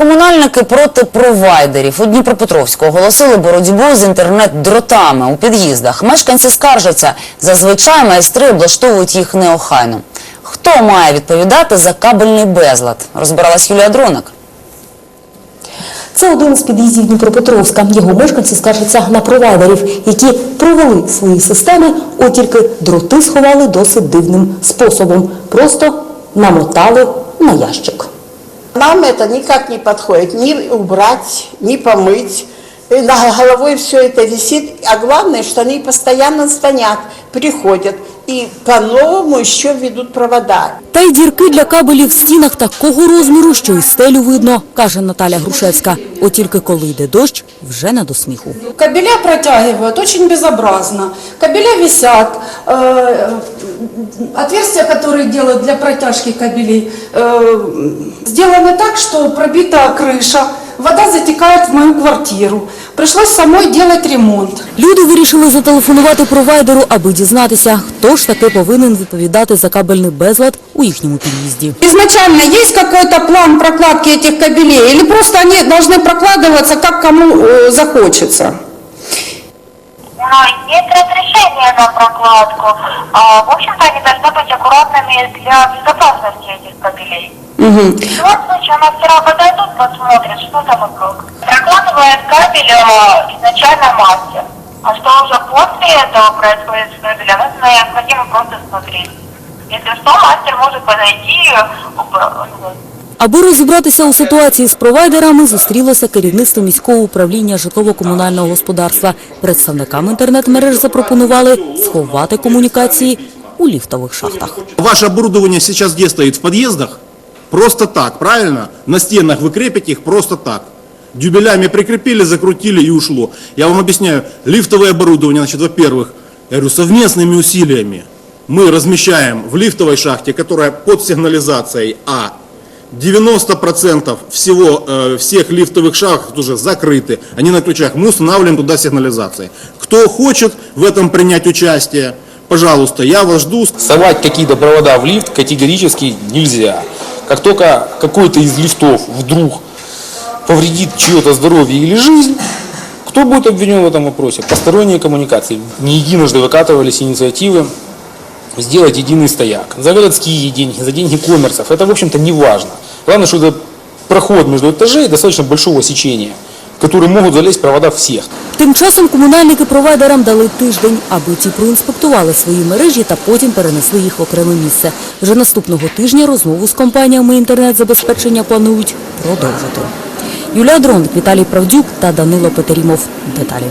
Комунальники проти провайдерів у Дніпропетровську оголосили боротьбу з інтернет-дротами у під'їздах. Мешканці скаржаться, зазвичай майстри облаштовують їх неохайно. Хто має відповідати за кабельний безлад? Розбиралась Юлія Дроник. Це один з під'їздів Дніпропетровська. Його мешканці скаржаться на провайдерів, які провели свої системи, от тільки дроти сховали досить дивним способом. Просто намотали на ящик. Нам это никак не подходит. Ни убрать, ни помыть. И над головой все это висит. А главное, что они постоянно звонят, приходят. И по-новому еще ведут провода. Та й дірки для кабелів в стінах такого розміру, що і стелю видно, каже Наталя Грушевська. От тільки коли йде дощ, вже не до сміху. Кабеля протягивают очень безобразно. Кабеля висят. Э, Отверстия, которые делают для протяжки кабелей, э, сделаны так, что пробита крыша. Вода затекает в мою квартиру. Пришлось самой делать ремонт. Люди вирішили зателефонувати провайдеру, аби дізнатися, хто ж таки повинен відповідати за кабельний безлад у їхньому під'їзді. Изначально есть какой-то план прокладки этих кабелей или просто они должны прокладываться как кому э, захочется? Но есть разрешение на прокладку. А, в общем-то, они должны быть аккуратными для безопасности этих кабелей. В любом случае, мастера подойдут, посмотрят, что там и как. Прокладывает кабель а, изначально мастер. А что уже после этого происходит с кабелем, это необходимо просто смотреть. Если что, мастер может подойти, уб- ну, Аби розібратися у ситуації з провайдерами, зустрілося керівництво міського управління житлово-комунального господарства. Представникам інтернет-мереж запропонували сховати комунікації у ліфтових шахтах. Ваше оборудование сейчас где стоит? В подъездах? Просто так, правильно? На стенах вы крепите их просто так. Дюбелями прикрепили, закрутили и ушло. Я вам объясняю, лифтовое оборудование, значит, во-первых, я говорю, совместными усилиями мы размещаем в лифтовой шахте, которая под сигнализацией А, 90% всего, э, всех лифтовых шахт уже закрыты, они на ключах, мы устанавливаем туда сигнализации. Кто хочет в этом принять участие, пожалуйста, я вас жду. Совать какие-то провода в лифт категорически нельзя. Как только какой-то из лифтов вдруг повредит чье-то здоровье или жизнь, кто будет обвинен в этом вопросе? Посторонние коммуникации. Не единожды выкатывались инициативы сделать единый стояк. За городские деньги, за деньги коммерсов. Это, в общем-то, не важно. Главное, что это проход между этажей достаточно большого сечения, в который могут залезть провода всех. Тим часом комунальники провайдерам дали тиждень, аби ті проінспектували свої мережі та потім перенесли їх в окреме місце. Вже наступного тижня розмову з компаніями інтернет-забезпечення планують продовжити. Юлія Дроник, Віталій Правдюк та Данило Петерімов. Деталі.